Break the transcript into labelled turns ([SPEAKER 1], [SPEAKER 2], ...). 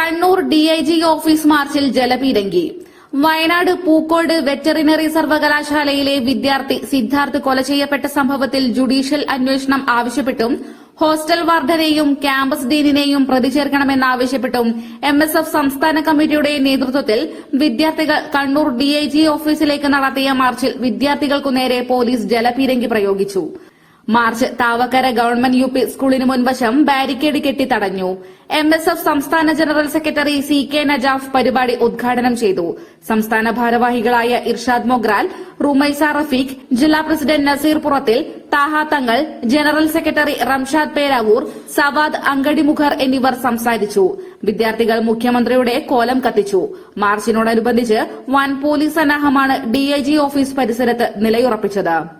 [SPEAKER 1] Kannur DIG office മാർച്ചിൽ ജലപീരങ്കി. Wayanad Pookode veterinary സർവകലാശാലയിലെ വിദ്യാർത്ഥി സിദ്ധാർത്ഥ് കൊല ചെയ്യപ്പെട്ട സംഭവത്തിൽ ജുഡീഷ്യൽ അന്വേഷണം ആവശ്യപ്പെട്ടും ഹോസ്റ്റൽ വാർഡനെയും ക്യാമ്പസ് ഡീനിനെയും പ്രതി ചേർക്കണമെന്നാവശ്യപ്പെട്ടും എം എസ് എഫ് സംസ്ഥാന കമ്മിറ്റിയുടെ നേതൃത്വത്തിൽ വിദ്യാർത്ഥികൾ കണ്ണൂർ ഡിഐജി ഓഫീസിലേക്ക് നടത്തിയ മാർച്ചിൽ വിദ്യാർത്ഥികൾക്കു നേരെ പോലീസ് ജലപീരങ്കി പ്രയോഗിച്ചു. March Thavakkara government U P സ്കൂളിന് മുൻവശം ബാരിക്കേഡ് കെട്ടി തടഞ്ഞു. എം എസ് എഫ് സംസ്ഥാന general secretary C K Najaf പരിപാടി ഉദ്ഘാടനം ചെയ്തു. സംസ്ഥാന ഭാരവാഹികളായ ഇർഷാദ് മൊഗ്രാൽ റുമൈസ റഫീഖ് ജില്ലാ president Naseer പുറത്തിൽ Thaha Thangal general secretary Ramshad Peravoor Sawad അങ്കടിമുഖർ എന്നിവർ സംസാരിച്ചു. വിദ്യാർത്ഥികൾ മുഖ്യമന്ത്രിയുടെ കോലം കത്തിച്ചു. മാർച്ചിനോടനുബന്ധിച്ച് വൻ പോലീസ് സന്നാഹമാണ് ഡിഐജി ഓഫീസ് പരിസരത്ത് നിലയുറപ്പിച്ചത്.